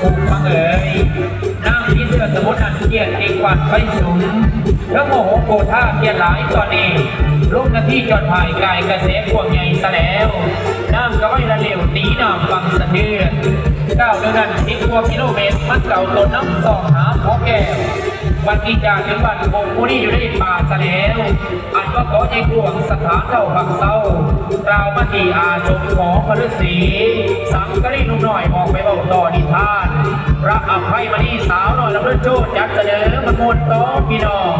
ผูกฟังเอ๋ยนั่งที่เสื้อสมุทรอันเกียรติเอกวันไปสูงแล้วโมโหโกธาเกียรติหลายตอนนี้ลูกหน้าที่จอดถ่ายกายกระเสพวงใหญ่ซะแล้วน้ำก็ไม่ละเหลวตีน้ำฟังสะเทือนก้าวเดินนั้นสิบกว่ากิโลเมตรมันเก่าต้นน้ำสองหาพอแก้ว วันที่จากถึงบ้านโงผู้นี้อยู่ในป่าสะแล้วอันว่าขอใจกวงสถานเท่าบักเศร้ากล่าวมาที่อาชมของพระฤษีสังกะรีนุ่มน้อยออกไปบอกต่อนิทานพระอภัยมณีสาวหน้อยลำเลิศโจทย์จัดเสนอมันมนต์ต่อพี่น้อง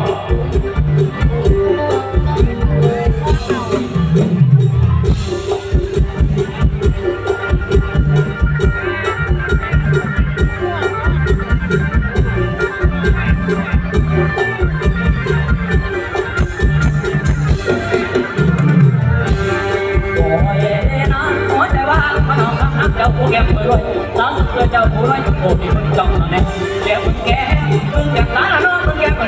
คำนักเจ้าผู้แก่ผู้รวยสาวเพื่อเจ้าผู้รวยโอ้ยมึงจ้องแน่เดี๋ยวมึงแก่มึงอยากร้านน้องมึงแก่ก็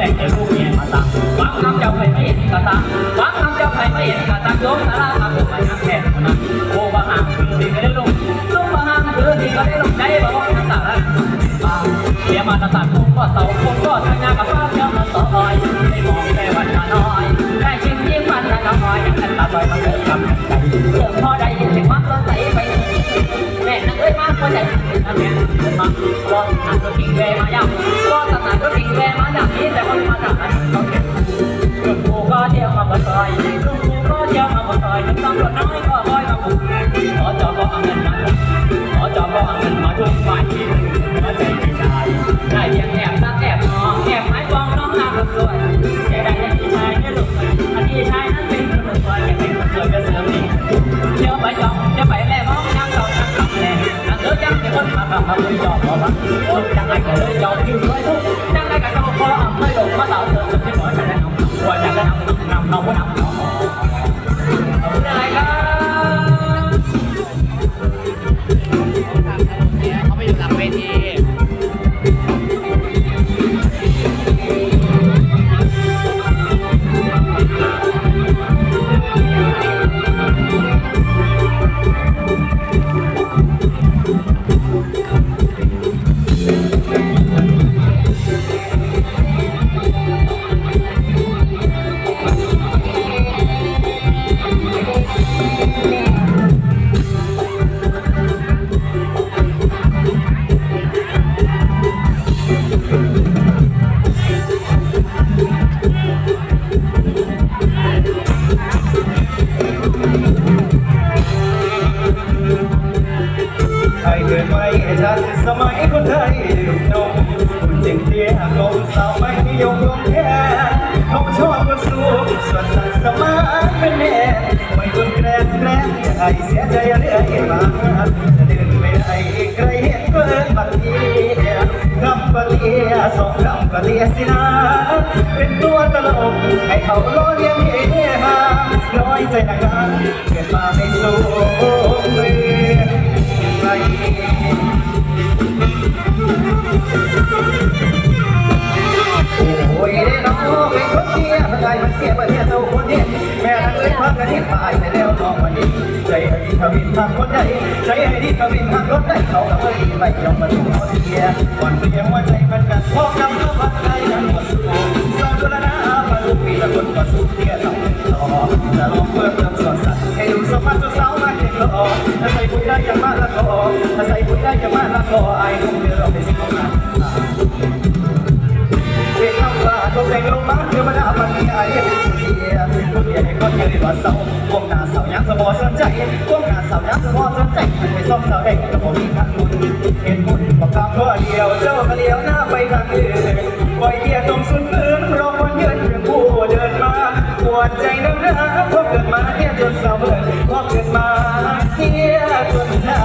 แหล่เจอลูกเมียมาตามหวังน้ำเจ้าไปไม่เห็นกระตาหวังน้ำเจ้าไปไม่เห็นกระตาโยมสารามาบุกมาหักแทนนะโอ้บางห่างคือที่ก็ได้ลงลุงบางห่างคือที่ก็ได้ลงใจบอกว่าน้ำตาละเสียมาตาตาคงก็เสาคงก็ทางานกับป้าเจ้ามาต่อยไม่มองแต่วันน้อยได้ชิมยิ้มมันละน้อยอย่างนั้นตาลอยมาเกิดกำใจเรื่องพอได้ยินเสียงมันก็ใส่ไปแม่นักเอ้ยมากกว่าใจนั่นแม่เดินมารอทางรถกิ่งแวมาย่ำ ดื่มนมคุณจึงเตี้ยลมสาวไม่นิยมยงแค่เขาชอบคนสูงสวนสัตว์สมานเป็นแม่ไม่คนแกล้งแกล้งจะให้เสียใจเรื่อยมาจะเดินไปไหนใครเห็นเพื่อนบัดนี้คำปะเลียสองคำปะเลียสินะเป็นตัวตลกให้เขาล้อเลียนเฮฮาน้อยใจนักกันเกิดมาไม่สู วินทางคนใดใจให้ดีทวินทางรถได้เขาก็เอ้ยไม่ยอมมาถูกคนเดียววันเพียงว่าใจมันกันพอกำลังพัดใจนั้นหมดสู้สอนดุลนามาลูกปีละคนมาสู้เที่ยต้องต่อจะลองเพิ่มเติมสดใสให้ดูสมัครสาวมาเห็นก็ถ้าใส่ปุ๋ยได้จะมาละก็ถ้าใส่ปุ๋ยได้จะมาละก็ไอ้คงเดือดเราไปสิบงาน ไม่ซ่อมเศร้าเด็กแต่ผมมีขับเห็นบุญบอกคำทั่วเดียว เจ้าก็เลี้ยวหน้าไปทางอื่นปล่อยเกียร์ตรงสุดพื้นรอวันยือนเพียงผู้เดินมาปวดใจน้ำหนาพบเกิดมาเนี่ยจนเศร้าเมื่อพบเกิดมาเที่ยจนเช้า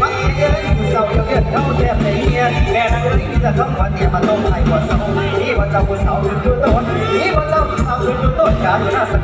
มักเย็นเศร้าเดือดเข้าแทบในเมียแม่นางเอ้ยนจะต้องขวันเดียมาต้มไอ้หัวเสานี่ว่าเจ้าผู้สาวคือ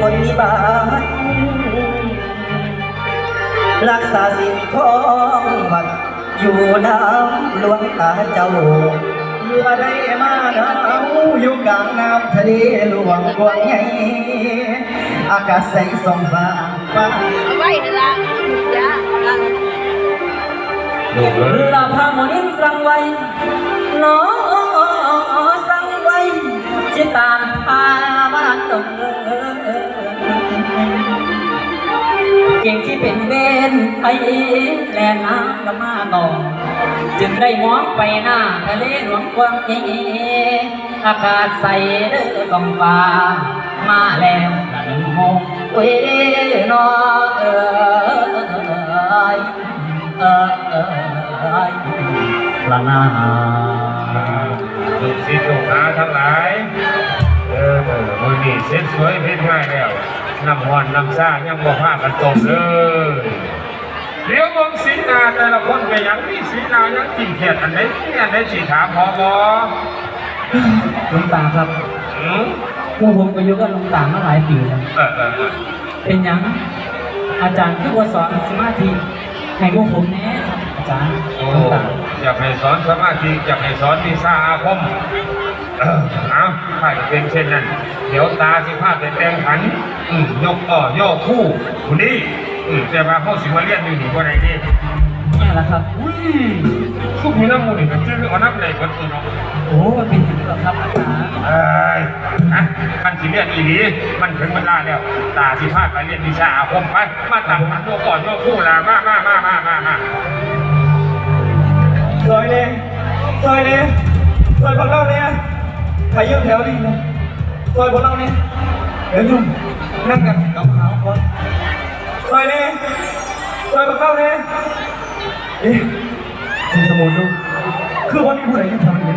คนมีบาทรักษาสิ่งของวัดอยู่น้ำหลวงตาเจ้าเมื่อได้มาหนาวอยู่กลางน้ำทะเลหลวงกว้างใหญ่อากาศใสส่องฟ้าฟ้าเอาไว้เถอะละยาละลูกเอ้ยลาพามนินสังไว้น้องสังไว้จิตา ไปแลน้ำละมาก่อนจึงได้มองไปหน้าทะเลหลวงกว้างใหญ่อากาศใสเด้อกองฟ้า มาแล้วละหนึ่งโมงเว้ยนอเออเอ่ยเอ่ยละนาลูกศิษย์ลูกหาทั้งหลาย เออมือนี่เซ็ตสวยเพชรง่ายแล้วน้ำหอนน้ำซ่ายังบ่พากันตบเลย เดี๋ยวมองสีหนาแต่ละคนไปหยังมีสีหนายังกินเขียดอันไหนนี่อันไหนสีถามพอบอหลวงตาครับอืมพวกผมก็อยู่กับหลวงตามาหลายปีแล้วเออเออเออเป็นหยังอาจารย์ที่ว่าสอนสมาธิให้พวกผมแน่ครับอาจารย์โอ้หลวงตาอยากให้สอนสมาธิอยากให้สอนวิชาอาคมเออเอาถ้าจะเป็นเช่นนั้น เดี๋ยวตาสิพาไปแต่งขันอืมยกอ่อย่อคู่คนนี้อืม แต่ว่าเขาสิมาเรียนอยู่นี่ว่าไหนนี่นี่แหละครับ อุ้ยทุกมีน้ำมูลนี่ก็ชื่อเอาน้ำในคนตัวเนาะโอ้มันเป็นอย่างนี้เหรอครับอาจารย์เอ้ยนะคันสิเรียนอีหลีมันถึงเวลาแล้ว ตาสิพาไปเรียนวิชาอาคมไป มาตั้งขันตัวก่อนย่อคู่ละมามามามามามาซอยเลยซอยเลยซอยพวกเราเนี่ยใครยืนแถวนี้นะซอยพวกเราเนี่ยเดี๋ยวยุ่งนั่งกันกับเขาก่อน ซอยเลยซอยมาเข้าเนี่เอ๊ะคุณสมุนดูคือวันนี้ผู้ใดยืนแถวนี้